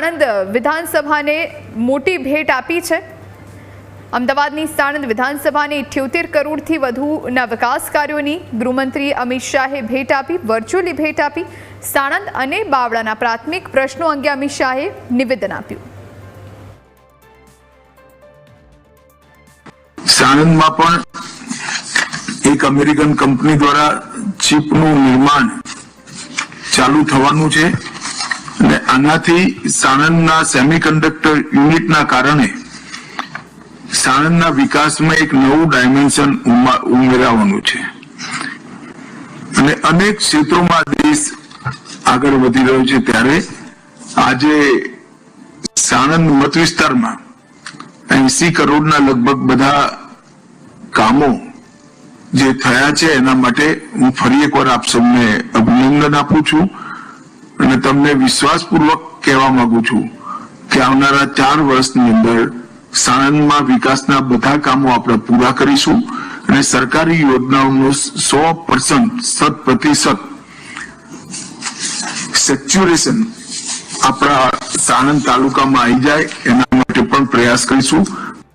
સાણંદ વિધાનસભાને મોટી ભેટ આપી છે. અમદાવાદની સાણંદ વિધાનસભાને ઇઠ્યોતેર કરોડથી વધુના વિકાસ કાર્યોની ગૃહમંત્રી અમિત શાહે ભેટ આપી, વર્ચ્યુઅલી ભેટ આપી. સાણંદ અને બાવળાના પ્રાથમિક પ્રશ્નો અંગે અમિત શાહે નિવેદન આપ્યું. સાણંદમાં પણ એક અમેરિકન કંપની દ્વારા ચીપનું નિર્માણ ચાલુ થવાનું છે. આનાથી સાણંદના સેમિકન્ડક્ટર યુનિટના કારણે સાણંદના વિકાસમાં એક નવું ડાયમેન્શન ઉમેરાવાનું છે. અને અનેક ક્ષેત્રોમાં દેશ આગળ વધી રહ્યો છે ત્યારે આજે સાણંદ મત વિસ્તારમાં એસી કરોડના લગભગ બધા કામો જે થયા છે એના માટે હું ફરી એકવાર આપ સૌને અભિનંદન આપું છું. અને તમને વિશ્વાસપૂર્વક કહેવા માંગુ છું કે આવનારા ચાર વર્ષની અંદર સાણંદમાં વિકાસના બધા કામો આપણે પૂરા કરીશું અને સરકારી યોજનાઓનું સો પર્સન્ટ સત પ્રતિશત સેચ્યુરેશન આપણા સાણંદ તાલુકામાં આવી જાય એના માટે પણ પ્રયાસ કરીશું.